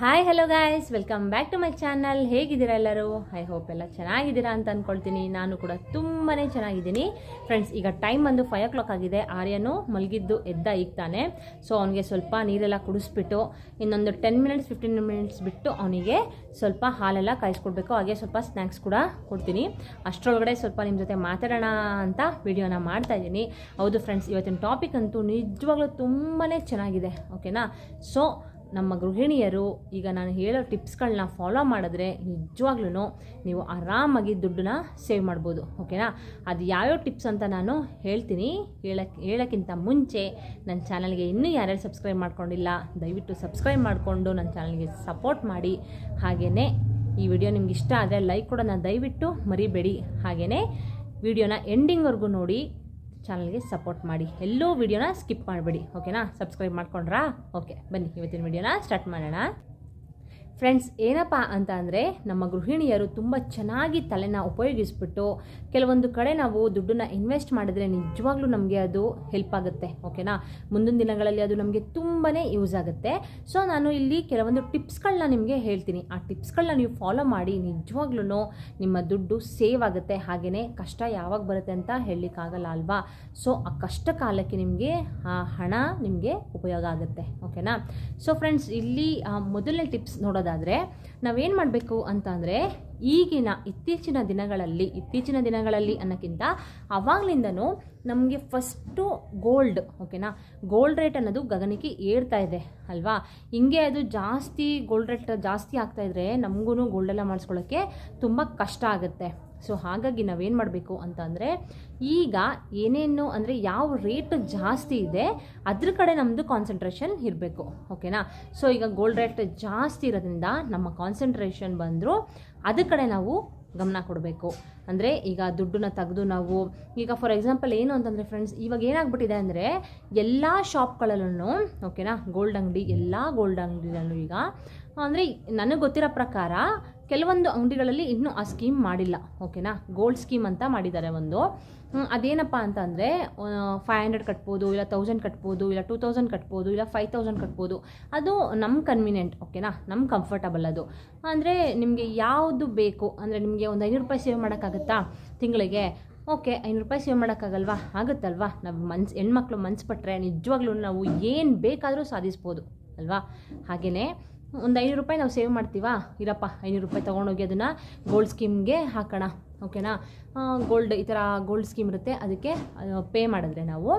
Hi hello guys welcome back to my channel ಹೇಗಿದ್ದೀರಾ ಎಲ್ಲರೂ? I hope ಎಲ್ಲ ಚೆನ್ನಾಗಿದ್ದೀರಾ ಅಂತ ಅಂದ್ಕೊಳ್ತೀನಿ ನಾನು ಕೂಡ ತುಂಬಾ ಚೆನ್ನಾಗಿದ್ದೀನಿ. ಫ್ರೆಂಡ್ಸ್ ಈಗ ಟೈಮ್ ಬಂದು ಫೈವ್ ಓ ಕ್ಲಾಕ್ ಆಗಿದೆ. ಆರ್ಯನು ಮಲಗಿದ್ದು ಎದ್ದ ಈಗ್ತಾನೆ ಸೊ ಅವನಿಗೆ ಸ್ವಲ್ಪ ನೀರೆಲ್ಲ ಕುಡಿಸ್ಬಿಟ್ಟು ಇನ್ನೊಂದು ಟೆನ್ ಮಿನಿಟ್ಸ್ ಫಿಫ್ಟೀನ್ ಮಿನಿಟ್ಸ್ ಬಿಟ್ಟು ಅವನಿಗೆ ಸ್ವಲ್ಪ ಹಾಲೆಲ್ಲ ಕಾಯಿಸ್ಕೊಡ್ಬೇಕು. ಹಾಗೆ ಸ್ವಲ್ಪ ಸ್ನ್ಯಾಕ್ಸ್ ಕೂಡ ಕೊಡ್ತೀನಿ. ಅಷ್ಟರೊಳಗಡೆ ಸ್ವಲ್ಪ ನಿಮ್ಮ ಜೊತೆ ಮಾತಾಡೋಣ ಅಂತ ವಿಡಿಯೋನ ಮಾಡ್ತಾ ಇದ್ದೀನಿ. ಹೌದು ಫ್ರೆಂಡ್ಸ್ ಇವತ್ತಿನ ಟಾಪಿಕ್ ಅಂತೂ ನಿಜವಾಗ್ಲೂ ತುಂಬಾ ಚೆನ್ನಾಗಿದೆ. ಓಕೆನಾ ಸೊ ನಮ್ಮ ಗೃಹಿಣಿಯರು ಈಗ ನಾನು ಹೇಳೋ ಟಿಪ್ಸ್ಗಳನ್ನ ಫಾಲೋ ಮಾಡಿದ್ರೆ ನಿಜವಾಗ್ಲೂ ನೀವು ಆರಾಮಾಗಿ ದುಡ್ಡನ್ನ ಸೇವ್ ಮಾಡ್ಬೋದು, ಓಕೆನಾ? ಅದು ಯಾವ್ಯಾವ ಟಿಪ್ಸ್ ಅಂತ ನಾನು ಹೇಳ್ತೀನಿ. ಹೇಳಕ್ಕೆ ಹೇಳೋಕ್ಕಿಂತ ಮುಂಚೆ ನನ್ನ ಚಾನಲ್ಗೆ ಇನ್ನೂ ಯಾರ್ಯಾರು ಸಬ್ಸ್ಕ್ರೈಬ್ ಮಾಡ್ಕೊಂಡಿಲ್ಲ, ದಯವಿಟ್ಟು ಸಬ್ಸ್ಕ್ರೈಬ್ ಮಾಡಿಕೊಂಡು ನನ್ನ ಚಾನಲ್ಗೆ ಸಪೋರ್ಟ್ ಮಾಡಿ. ಹಾಗೆಯೇ ಈ ವಿಡಿಯೋ ನಿಮ್ಗೆ ಇಷ್ಟ ಆದರೆ ಲೈಕ್ ಕೂಡ ನಾನು ದಯವಿಟ್ಟು ಮರಿಬೇಡಿ. ಹಾಗೆಯೇ ವಿಡಿಯೋನ ಎಂಡಿಂಗ್ವರೆಗೂ ನೋಡಿ ಚಾನಲ್ಗೆ ಸಪೋರ್ಟ್ ಮಾಡಿ. ಎಲ್ಲೂ ವಿಡಿಯೋನ ಸ್ಕಿಪ್ ಮಾಡಬೇಡಿ, ಓಕೆನಾ? ಸಬ್ಸ್ಕ್ರೈಬ್ ಮಾಡ್ಕೊಂಡ್ರಾ? ಓಕೆ, ಬನ್ನಿ, ಇವತ್ತಿನ ವಿಡಿಯೋನ ಸ್ಟಾರ್ಟ್ ಮಾಡೋಣ. ಫ್ರೆಂಡ್ಸ್ ಏನಪ್ಪ ಅಂತ ಅಂದರೆ ನಮ್ಮ ಗೃಹಿಣಿಯರು ತುಂಬ ಚೆನ್ನಾಗಿ ತಲೆನ ಉಪಯೋಗಿಸ್ಬಿಟ್ಟು ಕೆಲವೊಂದು ಕಡೆ ನಾವು ದುಡ್ಡನ್ನ ಇನ್ವೆಸ್ಟ್ ಮಾಡಿದ್ರೆ ನಿಜವಾಗ್ಲೂ ನಮಗೆ ಅದು ಹೆಲ್ಪ್ ಆಗುತ್ತೆ ಓಕೆನಾ ಮುಂದಿನ ದಿನಗಳಲ್ಲಿ ಅದು ನಮಗೆ ತುಂಬಾ ಯೂಸ್ ಆಗುತ್ತೆ. ಸೊ ನಾನು ಇಲ್ಲಿ ಕೆಲವೊಂದು ಟಿಪ್ಸ್ಗಳನ್ನ ನಿಮಗೆ ಹೇಳ್ತೀನಿ. ಆ ಟಿಪ್ಸ್ಗಳನ್ನ ನೀವು ಫಾಲೋ ಮಾಡಿ ನಿಜವಾಗ್ಲೂ ನಿಮ್ಮ ದುಡ್ಡು ಸೇವ್ ಆಗುತ್ತೆ ಹಾಗೆಯೇ ಕಷ್ಟ ಯಾವಾಗ ಬರುತ್ತೆ ಅಂತ ಹೇಳಲಿಕ್ಕಾಗಲ್ಲ ಅಲ್ವಾ? ಸೊ ಆ ಕಷ್ಟ ಕಾಲಕ್ಕೆ ನಿಮಗೆ ಆ ಹಣ ನಿಮಗೆ ಉಪಯೋಗ ಆಗುತ್ತೆ ಓಕೆನಾ ಸೊ ಫ್ರೆಂಡ್ಸ್ ಇಲ್ಲಿ ಮೊದಲನೇ ಟಿಪ್ಸ್ ನೋಡೋದಾದರೆ ನಾವೇನು ಮಾಡಬೇಕು ಅಂತಂದರೆ, ಈಗಿನ ಇತ್ತೀಚಿನ ದಿನಗಳಲ್ಲಿ ಇತ್ತೀಚಿನ ದಿನಗಳಲ್ಲಿ ಅನ್ನೋಕ್ಕಿಂತ ಅವಾಗಲಿಂದನೂ ನಮಗೆ ಫಸ್ಟು ಗೋಲ್ಡ್ ಓಕೆನಾ ಗೋಲ್ಡ್ ರೇಟ್ ಅನ್ನೋದು ಗಗನಕ್ಕೆ ಏರ್ತಾ ಇದೆ, ಅಲ್ವಾ? ಹಿಂಗೆ ಅದು ಜಾಸ್ತಿ ಗೋಲ್ಡ್ ರೇಟ್ ಜಾಸ್ತಿ ಆಗ್ತಾ ಇದ್ರೆ ನಮಗೂ ಗೋಲ್ಡೆಲ್ಲ ಮಾಡಿಸ್ಕೊಳ್ಳೋಕ್ಕೆ ತುಂಬ ಕಷ್ಟ ಆಗುತ್ತೆ. ಸೊ ಹಾಗಾಗಿ ನಾವೇನು ಮಾಡಬೇಕು ಅಂತ ಅಂದರೆ, ಈಗ ಏನೇನು ಅಂದರೆ ಯಾವ ರೇಟ್ ಜಾಸ್ತಿ ಇದೆ, ಅದ್ರ ಕಡೆ ನಮ್ಮದು ಕಾನ್ಸಂಟ್ರೇಷನ್ ಇರಬೇಕು ಓಕೆನಾ ಸೊ ಈಗ ಗೋಲ್ಡ್ ರೇಟ್ ಜಾಸ್ತಿ ಇರೋದ್ರಿಂದ ನಮ್ಮ ಕಾನ್ಸಂಟ್ರೇಷನ್ ಬಂದರೂ, ಅದ್ರ ಕಡೆ ನಾವು ಗಮನ ಕೊಡಬೇಕು. ಅಂದರೆ ಈಗ ದುಡ್ಡನ್ನ ತೆಗೆದು ನಾವು, ಈಗ ಫಾರ್ ಎಕ್ಸಾಂಪಲ್ ಏನು ಅಂತಂದರೆ ಫ್ರೆಂಡ್ಸ್ ಇವಾಗ ಏನಾಗ್ಬಿಟ್ಟಿದೆ ಅಂದರೆ ಎಲ್ಲ ಶಾಪ್ಗಳಲ್ಲೂ ಓಕೆನಾ ಗೋಲ್ಡ್ ಅಂಗಡಿ, ಎಲ್ಲ ಗೋಲ್ಡ್ ಅಂಗಡಿಗಳಲ್ಲೂ ಈಗ, ಅಂದರೆ ನನಗೆ ಗೊತ್ತಿರೋ ಪ್ರಕಾರ ಕೆಲವೊಂದು ಅಂಗಡಿಗಳಲ್ಲಿ ಇನ್ನೂ ಆ ಸ್ಕೀಮ್ ಮಾಡಿಲ್ಲ ಓಕೆನಾ ಗೋಲ್ಡ್ ಸ್ಕೀಮ್ ಅಂತ ಮಾಡಿದ್ದಾರೆ ಒಂದು. ಅದೇನಪ್ಪ ಅಂತಂದರೆ ಫೈವ್ ಹಂಡ್ರೆಡ್ ಕಟ್ಬೋದು, ಇಲ್ಲ ತೌಸಂಡ್ ಕಟ್ಬೋದು, ಇಲ್ಲ ಟೂ ತೌಸಂಡ್ ಕಟ್ಬೋದು, ಇಲ್ಲ ಫೈವ್ ತೌಸಂಡ್ ಕಟ್ಬೋದು. ಅದು ನಮ್ಮ ಕನ್ವೀನಿಯೆಂಟ್ ಓಕೆನಾ ನಮ್ಮ ಕಂಫರ್ಟಬಲ್ ಅದು. ಅಂದರೆ ನಿಮಗೆ ಯಾವುದು ಬೇಕು? ಅಂದರೆ ನಿಮಗೆ ಒಂದು ಐನೂರು ರೂಪಾಯಿ ಸೇವ್ ಮಾಡೋಕ್ಕಾಗತ್ತಾ ತಿಂಗಳಿಗೆ? ಓಕೆ ಐನೂರು ರೂಪಾಯಿ ಸೇವ್ ಮಾಡೋಕ್ಕಾಗಲ್ವಾ? ಆಗುತ್ತಲ್ವಾ? ನಾವು ಮನ್ಸು, ಹೆಣ್ಮಕ್ಳು ಮನ್ಸು ಪಟ್ಟರೆ ನಿಜವಾಗ್ಲೂ ನಾವು ಏನು ಬೇಕಾದರೂ ಸಾಧಿಸ್ಬೋದು, ಅಲ್ವಾ? ಹಾಗೆಯೇ ಒಂದು ಐನೂರು ರೂಪಾಯಿ ನಾವು ಸೇವ್ ಮಾಡ್ತೀವಾ? ಇರಪ್ಪ, ಐನೂರು ರೂಪಾಯಿ ತೊಗೊಂಡೋಗಿ ಅದನ್ನು ಗೋಲ್ಡ್ ಸ್ಕೀಮ್ಗೆ ಹಾಕೋಣ. ಓಕೆನಾ ಗೋಲ್ಡ್ ಈ ಥರ ಗೋಲ್ಡ್ ಸ್ಕೀಮ್ ಇರುತ್ತೆ, ಅದಕ್ಕೆ ಪೇ ಮಾಡಿದ್ರೆ ನಾವು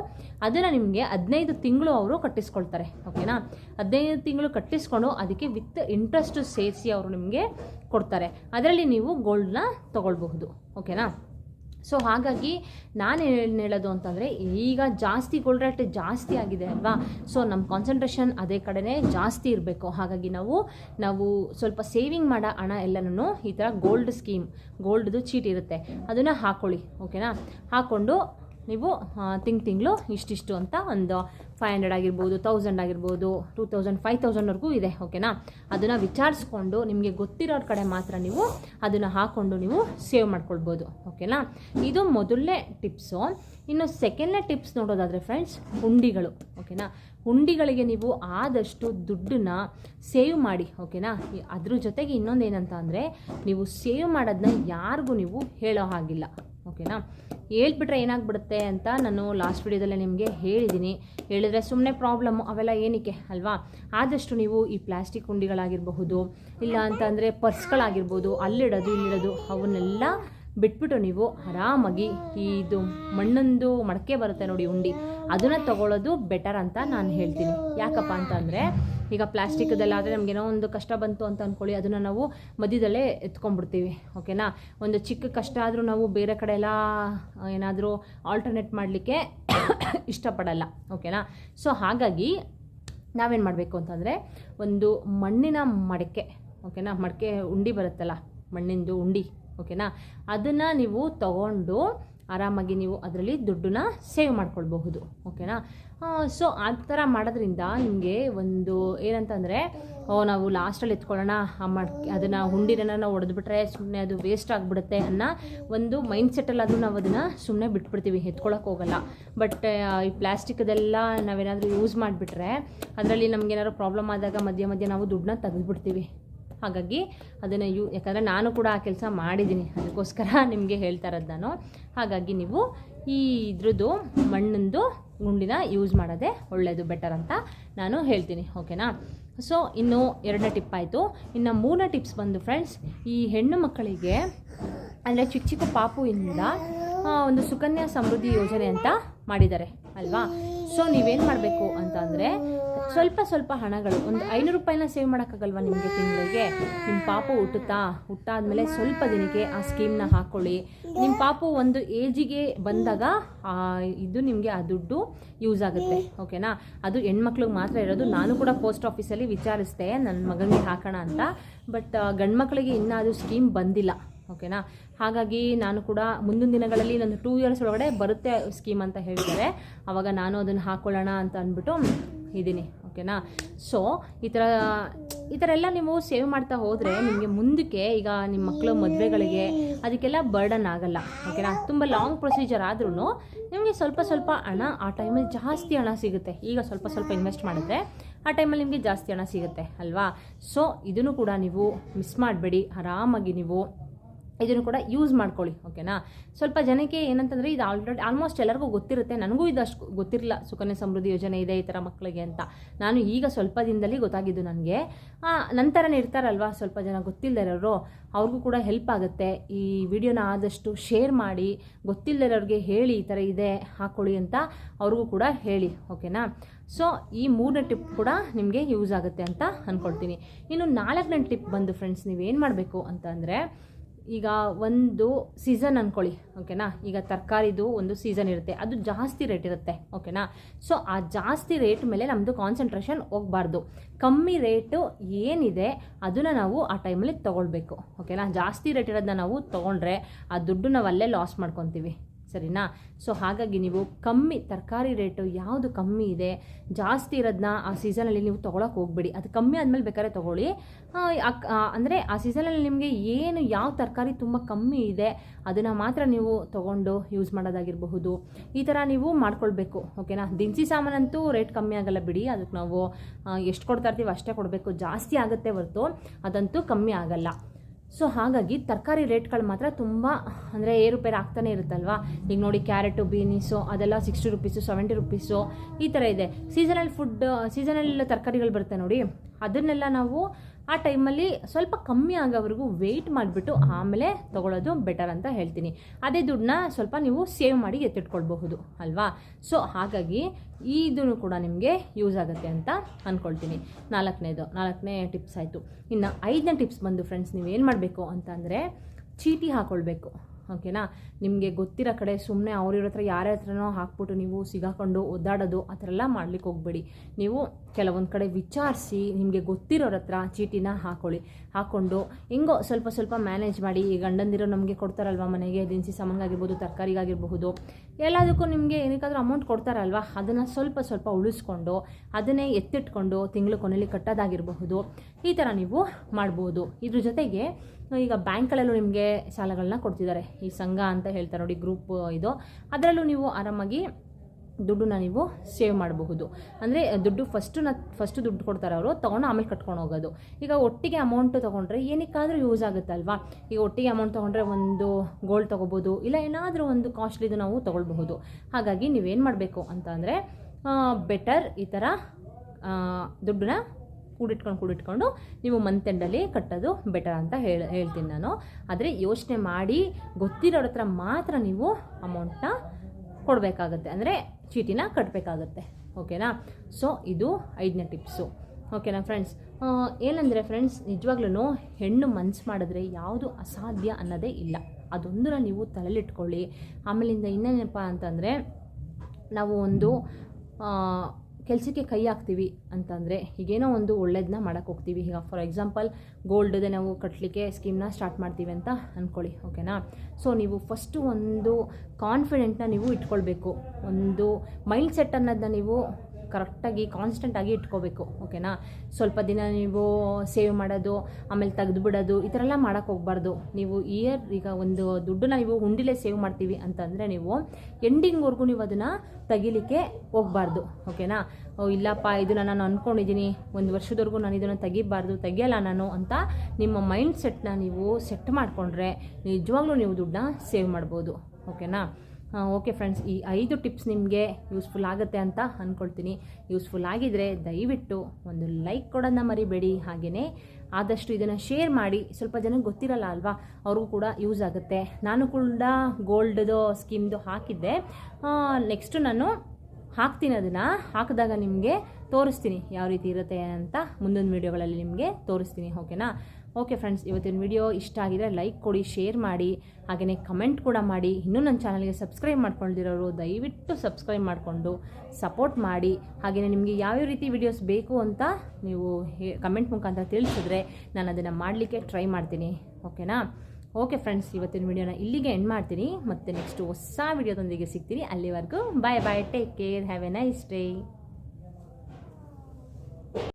ಅದನ್ನು ನಿಮಗೆ ಹದಿನೈದು ತಿಂಗಳು ಅವರು ಕಟ್ಟಿಸ್ಕೊಳ್ತಾರೆ. ಓಕೆನಾ ಹದಿನೈದು ತಿಂಗಳು ಕಟ್ಟಿಸ್ಕೊಂಡು ಅದಕ್ಕೆ ವಿತ್ ಇಂಟ್ರೆಸ್ಟು ಸೇರಿಸಿ ಅವರು ನಿಮಗೆ ಕೊಡ್ತಾರೆ. ಅದರಲ್ಲಿ ನೀವು ಗೋಲ್ಡನ್ನ ತೊಗೊಳ್ಬಹುದು. ಓಕೆನಾ ಸೊ ಹಾಗಾಗಿ ನಾನು ಏನು ಹೇಳೋದು ಅಂತಂದರೆ, ಈಗ ಜಾಸ್ತಿ ಗೋಲ್ಡ್ ರೇಟ್ ಜಾಸ್ತಿ ಆಗಿದೆ ಅಲ್ವಾ? ಸೊ ನಮ್ಮ ಕಾನ್ಸಂಟ್ರೇಷನ್ ಅದೇ ಕಡೆನೇ ಜಾಸ್ತಿ ಇರಬೇಕು. ಹಾಗಾಗಿ ನಾವು ನಾವು ಸ್ವಲ್ಪ ಸೇವಿಂಗ್ ಮಾಡೋ ಹಣ ಎಲ್ಲನೂ ಈ ಥರ ಗೋಲ್ಡ್ ಸ್ಕೀಮ್ ಗೋಲ್ಡ್ದು ಚೀಟ್ ಇರುತ್ತೆ. ಅದನ್ನು ಹಾಕ್ಕೊಳ್ಳಿ ಓಕೆನಾ ಹಾಕ್ಕೊಂಡು ನೀವು ತಿಂಗ್ ತಿಂಗಳು ಇಷ್ಟಿಷ್ಟು ಅಂತ ಒಂದು ಫೈವ್ ಹಂಡ್ರೆಡ್ ಆಗಿರ್ಬೋದು ತೌಸಂಡ್ ಆಗಿರ್ಬೋದು ಟೂ ತೌಸಂಡ್ ಫೈವ್ ತೌಸಂಡ್ವರೆಗೂ ಇದೆ ಓಕೆನಾ ಅದನ್ನು ವಿಚಾರಿಸ್ಕೊಂಡು ನಿಮಗೆ ಗೊತ್ತಿರೋರ ಕಡೆ ಮಾತ್ರ ನೀವು ಅದನ್ನು ಹಾಕ್ಕೊಂಡು ನೀವು ಸೇವ್ ಮಾಡ್ಕೊಳ್ಬೋದು ಓಕೆನಾ ಇದು ಮೊದಲನೇ ಟಿಪ್ಸು. ಇನ್ನು ಸೆಕೆಂಡ್ನೇ ಟಿಪ್ಸ್ ನೋಡೋದಾದರೆ ಫ್ರೆಂಡ್ಸ್ ಹುಂಡಿಗಳು ಓಕೆನಾ ಹುಂಡಿಗಳಿಗೆ ನೀವು ಆದಷ್ಟು ದುಡ್ಡನ್ನ ಸೇವ್ ಮಾಡಿ ಓಕೆನಾ ಅದ್ರ ಜೊತೆಗೆ ಇನ್ನೊಂದು ಏನಂತ ಅಂದರೆ, ನೀವು ಸೇವ್ ಮಾಡೋದನ್ನ ಯಾರಿಗೂ ನೀವು ಹೇಳೋ ಹಾಗಿಲ್ಲ ಓಕೆನಾ? ಹೇಳ್ಬಿಟ್ರೆ ಏನಾಗ್ಬಿಡುತ್ತೆ ಅಂತ ನಾನು ಲಾಸ್ಟ್ ವೀಡಿಯೋದಲ್ಲೇ ನಿಮಗೆ ಹೇಳಿದ್ದೀನಿ ಹೇಳಿದ್ರೆ ಸುಮ್ಮನೆ ಪ್ರಾಬ್ಲಮ್ಮು ಅವೆಲ್ಲ ಏನಕ್ಕೆ ಅಲ್ವಾ? ಆದಷ್ಟು ನೀವು ಈ ಪ್ಲಾಸ್ಟಿಕ್ ಹುಂಡಿಗಳಾಗಿರಬಹುದು ಇಲ್ಲ ಅಂತಂದರೆ ಪರ್ಸ್ಗಳಾಗಿರ್ಬೋದು, ಅಲ್ಲಿಡೋದು ಇಲ್ಲಿಡೋದು, ಅವನ್ನೆಲ್ಲ ಬಿಟ್ಬಿಟ್ಟು ನೀವು ಆರಾಮಾಗಿ ಇದು ಮಣ್ಣೊಂದು ಮಡಕೆ ಬರುತ್ತೆ ನೋಡಿ ಉಂಡಿ. ಅದನ್ನು ತಗೊಳ್ಳೋದು ಬೆಟರ್ ಅಂತ ನಾನು ಹೇಳ್ತೀನಿ. ಯಾಕಪ್ಪ ಅಂತ ಅಂದರೆ ಈಗ ಪ್ಲಾಸ್ಟಿಕ್ದಲ್ಲಾದರೆ ನಮಗೇನೋ ಒಂದು ಕಷ್ಟ ಬಂತು ಅಂತ ಅಂದ್ಕೊಳ್ಳಿ ಅದನ್ನು ನಾವು ಮಧ್ಯದಲ್ಲೇ ಎತ್ಕೊಂಡ್ಬಿಡ್ತೀವಿ. ಓಕೆನಾ? ಒಂದು ಚಿಕ್ಕ ಕಷ್ಟ ಆದರೂ ನಾವು ಬೇರೆ ಕಡೆ ಎಲ್ಲ ಏನಾದರೂ ಆಲ್ಟರ್ನೇಟ್ ಮಾಡಲಿಕ್ಕೆ ಇಷ್ಟಪಡಲ್ಲ. ಓಕೆನಾ? ಸೊ ಹಾಗಾಗಿ ನಾವೇನು ಮಾಡಬೇಕು ಅಂತಂದರೆ ಒಂದು ಮಣ್ಣಿನ ಮಡಕೆ, ಓಕೆನಾ? ಮಡಕೆ ಉಂಡಿ ಬರುತ್ತಲ್ಲ, ಮಣ್ಣಿಂದು ಉಂಡಿ, ಓಕೆನಾ? ಅದನ್ನು ನೀವು ತಗೊಂಡು ಆರಾಮಾಗಿ ನೀವು ಅದರಲ್ಲಿ ದುಡ್ಡನ್ನ ಸೇವ್ ಮಾಡ್ಕೊಳ್ಬಹುದು ಓಕೆನಾ ಸೊ ಆ ಥರ ಮಾಡೋದ್ರಿಂದ ನಿಮಗೆ ಒಂದು ಏನಂತಂದರೆ ನಾವು ಲಾಸ್ಟಲ್ಲಿ ಎತ್ಕೊಳ್ಳೋಣ ಮಡ್, ಅದನ್ನು ಹುಂಡಿನ ನಾವು ಹೊಡೆದ್ಬಿಟ್ರೆ ಸುಮ್ಮನೆ ಅದು ವೇಸ್ಟ್ ಆಗಿಬಿಡುತ್ತೆ ಅನ್ನೋ ಒಂದು ಮೈಂಡ್ ಸೆಟ್ಟಲ್ಲಾದರೂ ನಾವು ಅದನ್ನು ಸುಮ್ಮನೆ ಬಿಟ್ಬಿಡ್ತೀವಿ ಎತ್ಕೊಳಕ್ಕೆ ಹೋಗಲ್ಲ. ಬಟ್ ಈ ಪ್ಲಾಸ್ಟಿಕ್ದೆಲ್ಲ ನಾವೇನಾದರೂ ಯೂಸ್ ಮಾಡಿಬಿಟ್ರೆ, ಅದರಲ್ಲಿ ನಮಗೇನಾದ್ರು ಪ್ರಾಬ್ಲಮ್ ಆದಾಗ ಮಧ್ಯೆ ಮಧ್ಯೆ ನಾವು ದುಡ್ಡನ್ನ ತೆಗೆದುಬಿಡ್ತೀವಿ. ಹಾಗಾಗಿ ಅದನ್ನು ಯು, ಯಾಕಂದರೆ ನಾನು ಕೂಡ ಆ ಕೆಲಸ ಮಾಡಿದ್ದೀನಿ. ಅದಕ್ಕೋಸ್ಕರ ನಿಮಗೆ ಹೇಳ್ತಾ ಇರೋದು ನಾನು ಹಾಗಾಗಿ ನೀವು ಈ ಇದ್ರದ್ದು ಮಣ್ಣಿಂದು ಗುಂಡಿನ ಯೂಸ್ ಮಾಡೋದೇ ಒಳ್ಳೆಯದು ಬೆಟರ್ ಅಂತ ನಾನು ಹೇಳ್ತೀನಿ. ಓಕೆನಾ ಸೊ ಇನ್ನು ಎರಡನೇ ಟಿಪ್ ಆಯಿತು. ಇನ್ನು ಮೂರನೇ ಟಿಪ್ಸ್ ಬಂದು ಫ್ರೆಂಡ್ಸ್ ಈ ಹೆಣ್ಣು ಮಕ್ಕಳಿಗೆ, ಅಂದರೆ ಚಿಕ್ಕ ಚಿಕ್ಕ ಪಾಪುವಿಂದ ಇಂದ ಒಂದು ಸುಕನ್ಯಾ ಸಮೃದ್ಧಿ ಯೋಜನೆ ಅಂತ ಮಾಡಿದ್ದಾರೆ, ಅಲ್ವಾ? ಸೊ ನೀವೇನು ಮಾಡಬೇಕು ಅಂತ ಅಂದರೆ ಸ್ವಲ್ಪ ಸ್ವಲ್ಪ ಹಣಗಳು. ಒಂದು ಐನೂರು ರೂಪಾಯಿನ ಸೇವ್ ಮಾಡೋಕ್ಕಾಗಲ್ವಾ ನಿಮಗೆ ತಿಂಗಳಿಗೆ? ನಿಮ್ಮ ಪಾಪು ಹುಟ್ಟುತ್ತಾ? ಹುಟ್ಟಾದ್ಮೇಲೆ ಸ್ವಲ್ಪ ದಿನಕ್ಕೆ ಆ ಸ್ಕೀಮ್ನ ಹಾಕ್ಕೊಳ್ಳಿ ನಿಮ್ಮ ಪಾಪು ಒಂದು ಏಜಿಗೆ ಬಂದಾಗ ಇದು ನಿಮಗೆ ಆ ದುಡ್ಡು ಯೂಸ್ ಆಗುತ್ತೆ. ಓಕೆನಾ ಅದು ಹೆಣ್ಮಕ್ಳಿಗೆ ಮಾತ್ರ ಇರೋದು. ನಾನು ಕೂಡ ಪೋಸ್ಟ್ ಆಫೀಸಲ್ಲಿ ವಿಚಾರಿಸಿದೆ. ನನ್ನ ಮಗನಿಗೆ ಹಾಕೋಣ ಅಂತ. ಬಟ್ ಗಂಡ್ಮಕ್ಳಿಗೆ ಇನ್ನೂ ಅದು ಸ್ಕೀಮ್ ಬಂದಿಲ್ಲ. ಓಕೆನಾ ಹಾಗಾಗಿ ನಾನು ಕೂಡ ಮುಂದಿನ ದಿನಗಳಲ್ಲಿ ನನ್ನ ಟೂ ಇಯರ್ಸ್ ಒಳಗಡೆ ಬರುತ್ತೆ ಸ್ಕೀಮ್ ಅಂತ ಹೇಳಿದ್ದಾರೆ. ಆವಾಗ ನಾನು ಅದನ್ನು ಹಾಕ್ಕೊಳ್ಳೋಣ ಅಂತ ಅಂದ್ಬಿಟ್ಟು ಇದ್ದೀನಿ ಓಕೆನಾ ಸೊ ಈ ಥರ ಈ ಥರ ಎಲ್ಲ ನೀವು ಸೇವ್ ಮಾಡ್ತಾ ಹೋದರೆ ನಿಮಗೆ ಮುಂದಕ್ಕೆ ಈಗ ನಿಮ್ಮ ಮಕ್ಕಳು ಮದುವೆಗಳಿಗೆ ಅದಕ್ಕೆಲ್ಲ ಬರ್ಡನ್ ಆಗಲ್ಲ ಓಕೆನಾ ತುಂಬ ಲಾಂಗ್ ಪ್ರೊಸೀಜರ್ ಆದ್ರೂ ನಿಮಗೆ ಸ್ವಲ್ಪ ಸ್ವಲ್ಪ ಹಣ, ಆ ಟೈಮಲ್ಲಿ ಜಾಸ್ತಿ ಹಣ ಸಿಗುತ್ತೆ. ಈಗ ಸ್ವಲ್ಪ ಸ್ವಲ್ಪ ಇನ್ವೆಸ್ಟ್ ಮಾಡಿದ್ರೆ ಆ ಟೈಮಲ್ಲಿ ನಿಮಗೆ ಜಾಸ್ತಿ ಹಣ ಸಿಗುತ್ತೆ, ಅಲ್ವಾ? ಸೊ ಇದನ್ನು ಕೂಡ ನೀವು ಮಿಸ್ ಮಾಡಬೇಡಿ. ಆರಾಮಾಗಿ ನೀವು ಇದನ್ನು ಕೂಡ ಯೂಸ್ ಮಾಡ್ಕೊಳ್ಳಿ ಓಕೆನಾ ಸ್ವಲ್ಪ ಜನಕ್ಕೆ ಏನಂತಂದರೆ ಇದು ಆಲ್ರೆಡಿ ಆಲ್ಮೋಸ್ಟ್ ಎಲ್ಲರಿಗೂ ಗೊತ್ತಿರುತ್ತೆ, ನನಗೂ ಇದು ಅಷ್ಟು ಗೊತ್ತಿರಲಿಲ್ಲ, ಸುಕನ್ಯಾ ಸಮೃದ್ಧಿ ಯೋಜನೆ ಇದೆ ಈ ಥರ ಮಕ್ಕಳಿಗೆ ಅಂತ. ನಾನು ಈಗ ಸ್ವಲ್ಪ ದಿನದಲ್ಲಿ ಗೊತ್ತಾಗಿದ್ದು ನನಗೆ. ನಂತರನೇ ಇರ್ತಾರಲ್ವಾ ಸ್ವಲ್ಪ ಜನ ಗೊತ್ತಿಲ್ಲದಿರೋರು ಅವ್ರಿಗೂ ಕೂಡ ಹೆಲ್ಪ್ ಆಗುತ್ತೆ. ಈ ವಿಡಿಯೋನ ಆದಷ್ಟು ಶೇರ್ ಮಾಡಿ ಗೊತ್ತಿಲ್ಲದಿರೋರಿಗೆ ಹೇಳಿ ಈ ಥರ ಇದೆ ಹಾಕ್ಕೊಳ್ಳಿ ಅಂತ ಅವ್ರಿಗೂ ಕೂಡ ಹೇಳಿ ಓಕೆನಾ ಸೊ ಈ ಮೂರನೇ ಟಿಪ್ ಕೂಡ ನಿಮಗೆ ಯೂಸ್ ಆಗುತ್ತೆ ಅಂತ ಅಂದ್ಕೊಳ್ತೀನಿ ಇನ್ನು ನಾಲ್ಕನೇ ಟಿಪ್ ಬಂದು ಫ್ರೆಂಡ್ಸ್ ನೀವೇನು ಮಾಡಬೇಕು ಅಂತ ಈಗ ಒಂದು ಸೀಸನ್ ಅಂದ್ಕೊಳ್ಳಿ ಓಕೆನಾ ಈಗ ತರಕಾರಿದು ಒಂದು ಸೀಸನ್ ಇರುತ್ತೆ, ಅದು ಜಾಸ್ತಿ ರೇಟ್ ಇರುತ್ತೆ ಓಕೆನಾ ಸೊ ಆ ಜಾಸ್ತಿ ರೇಟ್ ಮೇಲೆ ನಮ್ಮದು ಕಾನ್ಸಂಟ್ರೇಷನ್ ಹೋಗಬಾರ್ದು. ಕಮ್ಮಿ ರೇಟು ಏನಿದೆ, ಅದನ್ನು ನಾವು ಆ ಟೈಮಲ್ಲಿ ತೊಗೊಳ್ಬೇಕು ಓಕೆನಾ ಜಾಸ್ತಿ ರೇಟ್ ಇರೋದನ್ನ ನಾವು ತೊಗೊಂಡ್ರೆ ಆ ದುಡ್ಡು ನಾವು ಅಲ್ಲೇ ಲಾಸ್ ಮಾಡ್ಕೊತೀವಿ. ಸರಿನಾ? ಸೊ ಹಾಗಾಗಿ ನೀವು ಕಮ್ಮಿ, ತರಕಾರಿ ರೇಟು ಯಾವುದು ಕಮ್ಮಿ ಇದೆ? ಜಾಸ್ತಿ ಇರೋದನ್ನ ಆ ಸೀಸನಲ್ಲಿ ನೀವು ತೊಗೊಳಕ್ಕೆ ಹೋಗ್ಬೇಡಿ. ಅದು ಕಮ್ಮಿ ಆದಮೇಲೆ ಬೇಕಾದ್ರೆ ತೊಗೊಳ್ಳಿ. ಅಂದರೆ ಆ ಸೀಸನಲ್ಲಿ ನಿಮಗೆ ಏನು, ಯಾವ ತರಕಾರಿ ತುಂಬ ಕಮ್ಮಿ ಇದೆ, ಅದನ್ನು ಮಾತ್ರ ನೀವು ತೊಗೊಂಡು ಯೂಸ್ ಮಾಡೋದಾಗಿರಬಹುದು. ಈ ಥರ ನೀವು ಮಾಡ್ಕೊಳ್ಬೇಕು ಓಕೆನಾ ದಿನಸಿ ಸಾಮಾನಂತೂ ರೇಟ್ ಕಮ್ಮಿ ಆಗಲ್ಲ ಬಿಡಿ. ಅದಕ್ಕೆ ನಾವು ಎಷ್ಟು ಕೊಡ್ತಾ ಇರ್ತೀವಿ ಅಷ್ಟೇ ಕೊಡಬೇಕು. ಜಾಸ್ತಿ ಆಗುತ್ತೆ ಹೊರತು, ಅದಂತೂ ಕಮ್ಮಿ ಆಗಲ್ಲ. ಸೊ ಹಾಗಾಗಿ ತರಕಾರಿ ರೇಟ್ಗಳು ಮಾತ್ರ ತುಂಬ, ಅಂದರೆ ಏರುಪೇರು ಆಗ್ತಾನೆ ಇರುತ್ತಲ್ವಾ? ಈಗ ನೋಡಿ ಕ್ಯಾರೆಟು, ಬೀನೀಸು, ಅದೆಲ್ಲ ಸಿಕ್ಸ್ಟಿ ರುಪೀಸು ಸೆವೆಂಟಿ ರುಪೀಸು ಈ ಥರ ಇದೆ. ಸೀಸನಲ್ ಫುಡ್ ಸೀಸನಲ್ ತರಕಾರಿಗಳು ಬರುತ್ತೆ ನೋಡಿ. ಅದನ್ನೆಲ್ಲ ನಾವು ಆ ಟೈಮಲ್ಲಿ ಸ್ವಲ್ಪ ಕಮ್ಮಿ ಆಗೋವರೆಗೂ ವೆಯ್ಟ್ ಮಾಡಿಬಿಟ್ಟು ಆಮೇಲೆ ತೊಗೊಳೋದು ಬೆಟರ್ ಅಂತ ಹೇಳ್ತೀನಿ. ಅದೇ ದುಡ್ಡನ್ನ ಸ್ವಲ್ಪ ನೀವು ಸೇವ್ ಮಾಡಿ ಎತ್ತಿಟ್ಕೊಳ್ಬಹುದು, ಅಲ್ವಾ? ಸೊ ಹಾಗಾಗಿ ಇದೂ ಕೂಡ ನಿಮಗೆ ಯೂಸ್ ಆಗುತ್ತೆ ಅಂತ ಅಂದ್ಕೊಳ್ತೀನಿ ನಾಲ್ಕನೇದು, ನಾಲ್ಕನೇ ಟಿಪ್ಸ್ ಆಯಿತು. ಇನ್ನು ಐದನೇ ಟಿಪ್ಸ್ ಬಂದು ಫ್ರೆಂಡ್ಸ್ ನೀವೇನು ಮಾಡಬೇಕು ಅಂತಂದರೆ ಚೀಟಿ ಹಾಕ್ಕೊಳ್ಬೇಕು ಓಕೆನಾ? ನಿಮಗೆ ಗೊತ್ತಿರೋ ಕಡೆ ಸುಮ್ಮನೆ ಅವ್ರಿವ್ರ ಹತ್ರ ಯಾರ ಹತ್ರನೋ ಹಾಕ್ಬಿಟ್ಟು ನೀವು ಸಿಗಾಕೊಂಡು ಒದ್ದಾಡೋದು ಆ ಥರ ಎಲ್ಲ ಮಾಡ್ಲಿಕ್ಕೆ ಹೋಗ್ಬೇಡಿ. ನೀವು ಕೆಲವೊಂದು ಕಡೆ ವಿಚಾರಿಸಿ ನಿಮಗೆ ಗೊತ್ತಿರೋರ ಹತ್ರ ಚೀಟಿನ ಹಾಕೊಳ್ಳಿ. ಹಾಕ್ಕೊಂಡು ಹೆಂಗೋ ಸ್ವಲ್ಪ ಸ್ವಲ್ಪ ಮ್ಯಾನೇಜ್ ಮಾಡಿ, ಈ ಗಂಡಂದಿರೋ ನಮಗೆ ಕೊಡ್ತಾರಲ್ವ ಮನೆಗೆ, ದಿನಸಿ ಸಾಮಾನಿಗಾಗಿರ್ಬೋದು ತರಕಾರಿಗಾಗಿರ್ಬಹುದು ಎಲ್ಲದಕ್ಕೂ ನಿಮಗೆ ಏನಕ್ಕಾದ್ರೂ ಅಮೌಂಟ್ ಕೊಡ್ತಾರಲ್ವ, ಅದನ್ನು ಸ್ವಲ್ಪ ಸ್ವಲ್ಪ ಉಳಿಸ್ಕೊಂಡು, ಅದನ್ನೇ ಎತ್ತಿಟ್ಕೊಂಡು ತಿಂಗಳು ಕೊನೆಯಲ್ಲಿ ಕಟ್ಟೋದಾಗಿರಬಹುದು, ಈ ಥರ ನೀವು ಮಾಡ್ಬೋದು. ಇದ್ರ ಜೊತೆಗೆ ಈಗ ಬ್ಯಾಂಕ್ಗಳಲ್ಲೂ ನಿಮಗೆ ಸಾಲಗಳನ್ನ ಕೊಡ್ತಿದ್ದಾರೆ. ಈ ಸಂಘ ಅಂತ ಹೇಳ್ತಾರೆ ನೋಡಿ ಗ್ರೂಪ್ ಇದು. ಅದರಲ್ಲೂ ನೀವು ಆರಾಮಾಗಿ ದುಡ್ಡನ್ನ ನೀವು ಸೇವ್ ಮಾಡಬಹುದು. ಅಂದರೆ ದುಡ್ಡು ಫಸ್ಟು ನ ಫಸ್ಟು ದುಡ್ಡು ಕೊಡ್ತಾರೆ ಅವರು, ತೊಗೊಂಡು ಆಮೇಲೆ ಕಟ್ಕೊಂಡು ಹೋಗೋದು. ಈಗ ಒಟ್ಟಿಗೆ ಅಮೌಂಟ್ ತೊಗೊಂಡ್ರೆ ಏನಕ್ಕಾದರೂ ಯೂಸ್ ಆಗುತ್ತಲ್ವಾ? ಈಗ ಒಟ್ಟಿಗೆ ಅಮೌಂಟ್ ತೊಗೊಂಡ್ರೆ ಒಂದು ಗೋಲ್ಡ್ ತೊಗೋಬೋದು ಇಲ್ಲ ಏನಾದರೂ ಒಂದು ಕಾಸ್ಟ್ಲಿದು ನಾವು ತೊಗೊಳ್ಬಹುದು. ಹಾಗಾಗಿ ನೀವೇನು ಮಾಡಬೇಕು ಅಂತ ಅಂದರೆ ಬೆಟರ್ ಈ ಥರ ದುಡ್ಡನ್ನ ಕೂಡಿಟ್ಕೊಂಡು ಕೂಡಿಟ್ಕೊಂಡು ನೀವು ಮಂತ್ ಎಂಡಲ್ಲಿ ಕಟ್ಟೋದು ಬೆಟರ್ ಅಂತ ಹೇಳಿ, ಹೇಳ್ತೀನಿ ನಾನು. ಆದರೆ ಯೋಚನೆ ಮಾಡಿ ಗೊತ್ತಿರೋರ ಹತ್ರ ಮಾತ್ರ ನೀವು ಅಮೌಂಟ್ನ ಕೊಡಬೇಕಾಗತ್ತೆ. ಅಂದರೆ ಚೀಟಿನ ಕಟ್ಟಬೇಕಾಗತ್ತೆ ಓಕೆನಾ ಸೊ ಇದು ಐದನೇ ಟಿಪ್ಸು ಓಕೆನಾ ಫ್ರೆಂಡ್ಸ್ ಏನಂದರೆ ಫ್ರೆಂಡ್ಸ್ ನಿಜವಾಗ್ಲೂ ಹೆಣ್ಣು ಮನ್ಸು ಮಾಡಿದ್ರೆ ಯಾವುದು ಅಸಾಧ್ಯ ಅನ್ನೋದೇ ಇಲ್ಲ. ಅದೊಂದರ ನೀವು ತಲೆಲಿಟ್ಕೊಳ್ಳಿ. ಆಮೇಲಿಂದ ಇನ್ನೇನಪ್ಪ ಅಂತಂದರೆ, ನಾವು ಒಂದು ಕೆಲಸಕ್ಕೆ ಕೈ ಹಾಕ್ತೀವಿ ಅಂತಂದರೆ ಈಗೇನೋ ಒಂದು ಒಳ್ಳೇದನ್ನ ಮಾಡೋಕ್ಕೆ ಹೋಗ್ತೀವಿ. ಈಗ ಫಾರ್ ಎಕ್ಸಾಂಪಲ್ ಗೋಲ್ಡ್ದೆ ನಾವು ಕಟ್ಟಲಿಕ್ಕೆ ಸ್ಕೀಮ್ನ ಸ್ಟಾರ್ಟ್ ಮಾಡ್ತೀವಿ ಅಂತ ಅಂದ್ಕೊಳ್ಳಿ ಓಕೆನಾ ಸೊ ನೀವು ಫಸ್ಟು ಒಂದು ಕಾನ್ಫಿಡೆಂಟ್ನ ನೀವು ಇಟ್ಕೊಳ್ಬೇಕು. ಒಂದು ಮೈಂಡ್ ಸೆಟ್ ಅನ್ನೋದನ್ನ ನೀವು ಕರೆಕ್ಟಾಗಿ ಕಾನ್ಸ್ಟೆಂಟಾಗಿ ಇಟ್ಕೋಬೇಕು ಓಕೆನಾ ಸ್ವಲ್ಪ ದಿನ ನೀವು ಸೇವ್ ಮಾಡೋದು, ಆಮೇಲೆ ತೆಗೆದು ಬಿಡೋದು ಈ ಥರ ಎಲ್ಲ ಮಾಡೋಕ್ಕೆ ಹೋಗ್ಬಾರ್ದು. ನೀವು ಇಯರ್ ಈಗ ಒಂದು ದುಡ್ಡನ್ನ ನೀವು ಹುಂಡಿಲೇ ಸೇವ್ ಮಾಡ್ತೀವಿ ಅಂತಂದರೆ ನೀವು ಎಂಡಿಂಗ್ವರೆಗೂ ನೀವು ಅದನ್ನು ತೆಗಿಲಿಕ್ಕೆ ಹೋಗ್ಬಾರ್ದು ಓಕೆನಾ ಇಲ್ಲಪ್ಪ ಇದನ್ನು ನಾನು ಅಂದ್ಕೊಂಡಿದ್ದೀನಿ ಒಂದು ವರ್ಷದವರೆಗೂ ನಾನು ಇದನ್ನು ತೆಗಿಬಾರ್ದು, ತೆಗಿಯಲ್ಲ ನಾನು ಅಂತ ನಿಮ್ಮ ಮೈಂಡ್ ಸೆಟ್ನ ನೀವು ಸೆಟ್ ಮಾಡಿಕೊಂಡ್ರೆ ನಿಜವಾಗ್ಲೂ ನೀವು ದುಡ್ಡನ್ನ ಸೇವ್ ಮಾಡ್ಬೋದು ಓಕೆನಾ ಓಕೆ ಫ್ರೆಂಡ್ಸ್ ಈ ಐದು ಟಿಪ್ಸ್ ನಿಮಗೆ ಯೂಸ್ಫುಲ್ ಆಗುತ್ತೆ ಅಂತ ಅಂದ್ಕೊಳ್ತೀನಿ ಯೂಸ್ಫುಲ್ ಆಗಿದರೆ ದಯವಿಟ್ಟು ಒಂದು ಲೈಕ್ ಕೊಡೋದನ್ನ ಮರಿಬೇಡಿ. ಹಾಗೆಯೇ ಆದಷ್ಟು ಇದನ್ನು ಶೇರ್ ಮಾಡಿ. ಸ್ವಲ್ಪ ಜನಕ್ಕೆ ಗೊತ್ತಿರಲ್ಲ ಅಲ್ವಾ? ಅವ್ರಿಗೂ ಕೂಡ ಯೂಸ್ ಆಗುತ್ತೆ. ನಾನು ಕೂಡ ಗೋಲ್ಡ್ದು ಸ್ಕೀಮ್ದು ಹಾಕಿದ್ದೆ. ನೆಕ್ಸ್ಟು ನಾನು ಹಾಕ್ತೀನಿ ಅದನ್ನು. ಹಾಕಿದಾಗ ನಿಮಗೆ ತೋರಿಸ್ತೀನಿ. ಯಾವ ರೀತಿ ಇರುತ್ತೆ ಅಂತ ಮುಂದಿನ ವೀಡಿಯೋಗಳಲ್ಲಿ ನಿಮಗೆ ತೋರಿಸ್ತೀನಿ ಓಕೆನಾ ಓಕೆ ಫ್ರೆಂಡ್ಸ್ ಇವತ್ತಿನ ವಿಡಿಯೋ ಇಷ್ಟ ಆಗಿದೆ ಲೈಕ್ ಕೊಡಿ ಶೇರ್ ಮಾಡಿ ಹಾಗೆಯೇ ಕಮೆಂಟ್ ಕೂಡ ಮಾಡಿ. ಇನ್ನೂ ನನ್ನ ಚಾನಲ್ಗೆ ಸಬ್ಸ್ಕ್ರೈಬ್ ಮಾಡ್ಕೊಂಡಿರೋರು ದಯವಿಟ್ಟು ಸಬ್ಸ್ಕ್ರೈಬ್ ಮಾಡಿಕೊಂಡು ಸಪೋರ್ಟ್ ಮಾಡಿ. ಹಾಗೆಯೇ ನಿಮಗೆ ಯಾವ್ಯಾವ ರೀತಿ ವಿಡಿಯೋಸ್ ಬೇಕು ಅಂತ ನೀವು ಕಮೆಂಟ್ ಮುಖಾಂತರ ತಿಳಿಸಿದ್ರೆ ನಾನು ಅದನ್ನು ಮಾಡಲಿಕ್ಕೆ ಟ್ರೈ ಮಾಡ್ತೀನಿ. ಓಕೆನಾ ಓಕೆ ಫ್ರೆಂಡ್ಸ್ ಇವತ್ತಿನ ವಿಡಿಯೋನ ಇಲ್ಲಿಗೆ ಎಂಡ್ ಮಾಡ್ತೀನಿ. ಮತ್ತು ನೆಕ್ಸ್ಟ್ ಹೊಸ ವಿಡಿಯೋದೊಂದಿಗೆ ಸಿಗ್ತೀನಿ. ಅಲ್ಲಿವರೆಗೂ bye bye take care have a nice day